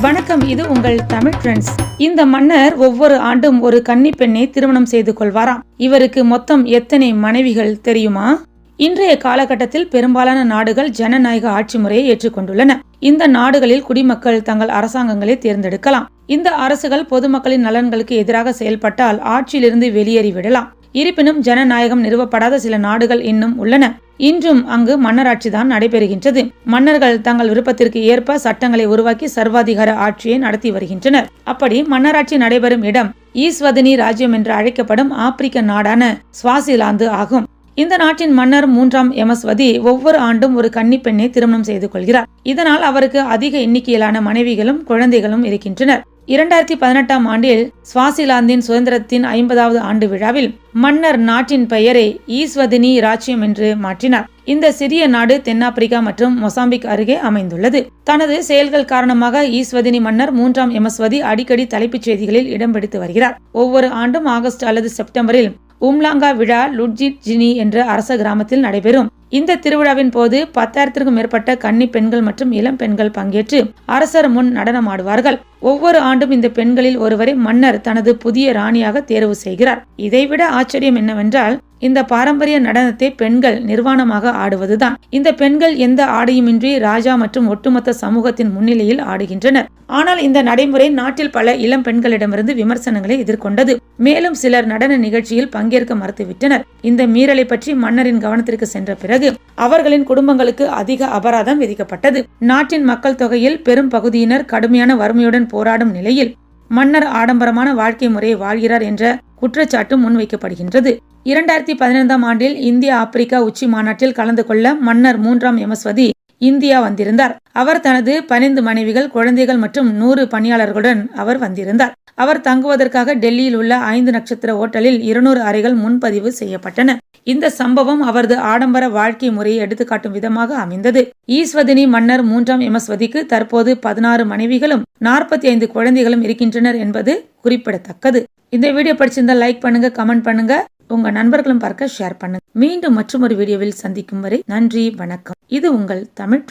வணக்கம் இது உங்கள் தமிழ் ஃப்ரெண்ட்ஸ் இந்த மன்னர் ஒவ்வொரு ஆண்டும் ஒரு கன்னி பெண்ணை திருமணம் செய்து கொள்வாராம். இவருக்கு மொத்தம் எத்தனை மனைவிகள் தெரியுமா? இன்றைய காலகட்டத்தில் பெரும்பாலான நாடுகள் ஜனநாயக ஆட்சி முறையை ஏற்றுக்கொண்டுள்ளன. இந்த நாடுகளில் குடிமக்கள் தங்கள் அரசாங்கங்களை தேர்ந்தெடுக்கலாம். இந்த அரசுகள் பொதுமக்களின் நலன்களுக்கு எதிராக செயல்பட்டால் ஆட்சியிலிருந்து வெளியேறிவிடலாம். இருப்பினும் ஜனநாயகம் நிறுவப்படாத சில நாடுகள் இன்னும் உள்ளன. இன்றும் அங்கு மன்னராட்சி தான் நடைபெறுகின்றது. மன்னர்கள் தங்கள் விருப்பத்திற்கு ஏற்ப சட்டங்களை உருவாக்கி சர்வாதிகார ஆட்சியை நடத்தி வருகின்றனர். அப்படி மன்னராட்சி நடைபெறும் இடம் ஈஸ்வதினி ராஜ்யம் என்று அழைக்கப்படும் ஆப்பிரிக்க நாடான ஸ்வாசிலாந்து ஆகும். இந்த நாட்டின் மன்னர் மூன்றாம் எமஸ்வதி ஒவ்வொரு ஆண்டும் ஒரு கன்னி பெண்ணை திருமணம் செய்து கொள்கிறார். இதனால் அவருக்கு அதிக எண்ணிக்கையிலான மனைவிகளும் குழந்தைகளும் இருக்கின்றனர். இரண்டாயிரத்தி பதினெட்டாம் ஆண்டில் ஸ்வாசிலாந்தின் சுதந்திரத்தின் ஐம்பதாவது ஆண்டு விழாவில் மன்னர் நாட்டின் பெயரை ஈஸ்வதினி ராஜ்யம் என்று மாற்றினார். இந்த சிறிய நாடு தென்னாப்பிரிக்கா மற்றும் மொசாம்பிக் அருகே அமைந்துள்ளது. தனது செயல்கள் காரணமாக ஈஸ்வதினி மன்னர் மூன்றாம் எமஸ்வதி அடிக்கடி தலைப்புச் செய்திகளில் இடம் பிடித்து வருகிறார். ஒவ்வொரு ஆண்டும் ஆகஸ்ட் அல்லது செப்டம்பரில் உம்லாங்கா விழா லுட்ஜிட் ஜினி என்ற அரச கிராமத்தில் நடைபெறும். இந்த திருவிழாவின் போது பத்தாயிரத்திற்கும் மேற்பட்ட கன்னி பெண்கள் மற்றும் இளம் பெண்கள் பங்கேற்று அரசர் முன் நடனமாடுவார்கள். ஒவ்வொரு ஆண்டும் இந்த பெண்களில் ஒருவரை மன்னர் தனது புதிய ராணியாக தேர்வு செய்கிறார். இதைவிட ஆச்சரியம் என்னவென்றால் இந்த பாரம்பரிய நடனத்தை பெண்கள் நிர்வாணமாக ஆடுவதுதான். இந்த பெண்கள் எந்த ஆடையுமின்றி ராஜா மற்றும் ஒட்டுமொத்த சமூகத்தின் முன்னிலையில் ஆடுகின்றனர். ஆனால் இந்த நடைமுறை நாட்டில் பல இளம் பெண்களிடமிருந்து விமர்சனங்களை எதிர்கொண்டது. மேலும் சிலர் நடன நிகழ்ச்சியில் பங்கேற்க மறுத்துவிட்டனர். இந்த மீறலை பற்றி மன்னரின் கவனத்திற்கு சென்ற பிறகு அவர்களின் குடும்பங்களுக்கு அதிக அபராதம் விதிக்கப்பட்டது. நாட்டின் மக்கள் தொகையில் பெரும் பகுதியினர் கடுமையான வறுமையுடன் போராடும் நிலையில் மன்னர் ஆடம்பரமான வாழ்க்கை முறையை வாழ்கிறார் என்ற குற்றச்சாட்டு முன்வைக்கப்படுகின்றது. இரண்டாயிரத்தி பதினைந்தாம் ஆண்டில் இந்திய ஆப்பிரிக்கா உச்சி மாநாட்டில் கலந்து கொள்ள மன்னர் மூன்றாம் எமஸ்வதி இந்தியா வந்திருந்தார். அவர் தனது பனிந்து மனைவிகள் குழந்தைகள் மற்றும் நூறு பணியாளர்களுடன் அவர் வந்திருந்தார். அவர் தங்குவதற்காக டெல்லியில் உள்ள ஐந்து நட்சத்திர ஓட்டலில் இருநூறு அறைகள் முன்பதிவு செய்யப்பட்டன. இந்த சம்பவம் அவரது ஆடம்பர வாழ்க்கை முறையை எடுத்துக்காட்டும் விதமாக அமைந்தது. ஈஸ்வதினி மன்னர் மூன்றாம் எமஸ்வதிக்கு தற்போது பதினாறு மனைவிகளும் நாற்பத்தி ஐந்து குழந்தைகளும் இருக்கின்றனர் என்பது குறிப்பிடத்தக்கது. இந்த வீடியோ படிச்சிருந்தா லைக் பண்ணுங்க கமெண்ட் பண்ணுங்க. உங்க நண்பர்களும் பார்க்க ஷேர் பண்ணுங்க. மீண்டும் மற்றொரு வீடியோவில் சந்திக்கும் வரை நன்றி வணக்கம். இது உங்கள் தமிழ்